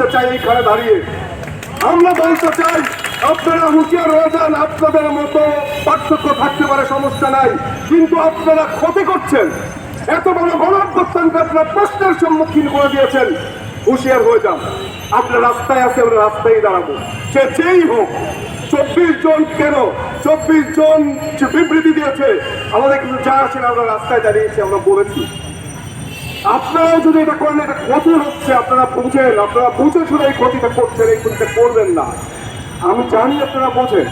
বলতে চাই এইখানে দাঁড়িয়ে। আমরা বলতে চাই, আপনারা হুঁশিয়ার হয়ে যান আপনাদের মতো পার্থক্য থাকতে পারে, সমস্যা নাই। কিন্তু আপনারা ক্ষতি করছেন। এত বড় গণঅভ্যুত্থানকে আপনারা প্রশ্নের সম্মুখীন করে দিয়েছেন। হুঁশিয়ার হয়ে যান। আপনার রাস্তায় আছে আমরা রাস্তায় দাঁড়াবো। সে যেই হোক, চব্বিশ জন কেন? চব্বিশ জন বিবৃতি দিয়েছে, আমাদের কিন্তু যা আছে আমরা রাস্তায় দাঁড়িয়েছি, আমরা বলেছি। আপনারা যদি এটা করেন, এটা ক্ষতি হচ্ছে, আপনারা বুঝেন, আপনারা বুঝে শুনে এই ক্ষতিটা করছেন, এই ক্ষতিটা করবেন না। আমি জানি আপনারা বোঝেন,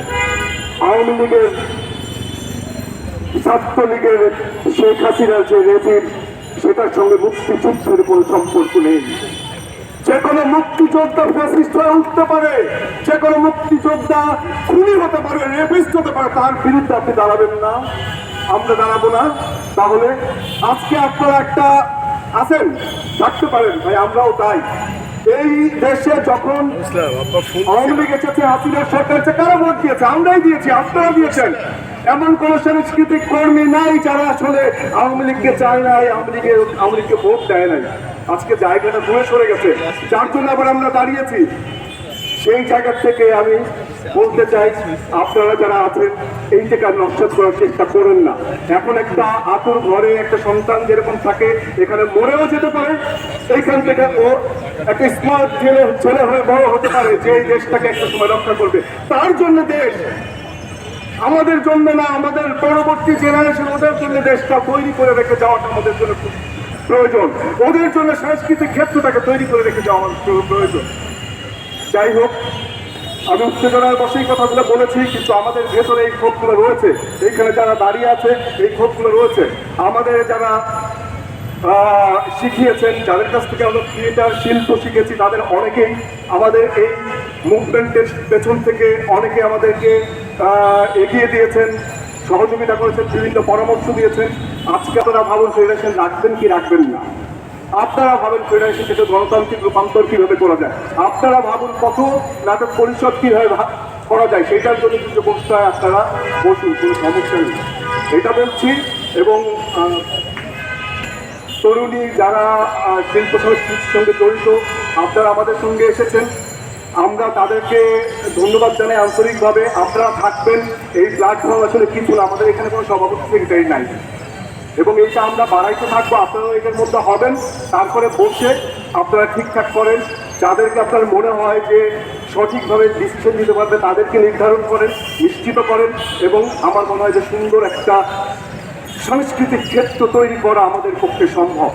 আওয়ামী লীগের, ছাত্রলীগের শেখ হাসিনার যে রেজিম, সেটার সঙ্গে মুক্তিযুদ্ধের কোনো সম্পর্ক নেই। যে কোনো মুক্তিযোদ্ধা ফ্যাসিস্ট হয়ে উঠতে পারে, যে কোনো মুক্তিযোদ্ধা খুনি হতে পারে রেপিস্ট হতে পারে, তার বিরুদ্ধে আপনি দাঁড়াবেন না। আমরা দাঁড়াবো না। তাহলে আজকে আপনারা একটা আছেন থাকতে পারেন ভাই আমরাও তাই। এই দেশে যখন আওয়ামী লীগ এসেছে হাসিনার সরকার কারা ভোট দিয়েছে? আমরাই দিয়েছি আপনারা দিয়েছেন। এমন কোন সাংস্কৃতিক কর্মী নাই যারা আসলে আওয়ামী লীগকে চায় নাই আওয়ামী লীগের আওয়ামী লীগকে ভোট দেয় নাই। আজকে জায়গাটা দূরে সরে গেছে। যার জন্য আবার আমরা দাঁড়িয়েছি। সেই জায়গা থেকে আমি বলতে চাই আপনারা যারা আছেন, এই জায়গা নকশাত করার চেষ্টা করেন না। এখন একটা আতুর ঘরে একটা সন্তান যেরকম থাকে, এখানে মরেও যেতে পারে। এইখান থেকে ও একটা স্মার্ট ছেলে ছেলে হয়ে বড় হতে পারে, যে এই দেশটাকে একটা সময় রক্ষা করবে। তার জন্য দেশ। আমাদের জন্য না, আমাদের পরবর্তী জেনারেশন ওদের জন্য দেশটা তৈরি করে রেখে যাওয়াটা আমাদের জন্য প্রয়োজন। ওদের জন্য সাংস্কৃতিক ক্ষেত্রটাকে তৈরি করে রেখে যাওয়া প্রয়োজন। যাই হোক আমি উত্তেজনার বসেই কথাগুলো বলেছি, কিন্তু আমাদের ভেতরে এই ক্ষোভগুলো রয়েছে। এইখানে যারা দাঁড়িয়ে আছে, এই ক্ষোভগুলো রয়েছে। আমাদের যারা শিখিয়েছেন, যাদের কাছ থেকে আমরা থিয়েটার শিল্প শিখেছি, তাদের অনেকেই আমাদের এই মুভমেন্টের পেছন থেকে অনেকে আমাদেরকে এগিয়ে দিয়েছেন, সহযোগিতা করেছেন, বিভিন্ন পরামর্শ দিয়েছেন। আজকে আপনারা ভাবুন ফেডারেশন রাখবেন কি রাখবেন না। আপনারা ভাবেন ফেডারেশন থেকে গণতান্ত্রিক রূপান্তর কীভাবে করা যায়? আপনারা ভাবুন কত নাটক পরিষদ কীভাবে করা যায়, সেটার জন্য কিছু হয় আপনারা বসুন, কোনো সমস্যা নেই। এটা বলছি, এবং তরুণী যারা শিল্প সংস্কৃতির সঙ্গে জড়িত, আপনারা আমাদের সঙ্গে এসেছেন। আমরা তাদেরকে ধন্যবাদ জানাই আন্তরিকভাবে। আপনারা থাকবেন এই প্ল্যাটফর্ম আসলে কিছু আমাদের এখানে কোনো সভাপতি সেক্রেটারি নাই। এবং এইটা আমরা বাড়াইতে থাকব। আপনারাও এটার মধ্যে হবেন। তারপরে বসে আপনারা ঠিকঠাক করেন। যাদেরকে আপনার মনে হয় যে সঠিকভাবে ডিসিশন নিতে পারবে, তাদেরকে নির্ধারণ করেন, নিশ্চিত করেন এবং আমার মনে হয় যে সুন্দর একটা সাংস্কৃতিক ক্ষেত্র তৈরি করা আমাদের পক্ষে সম্ভব।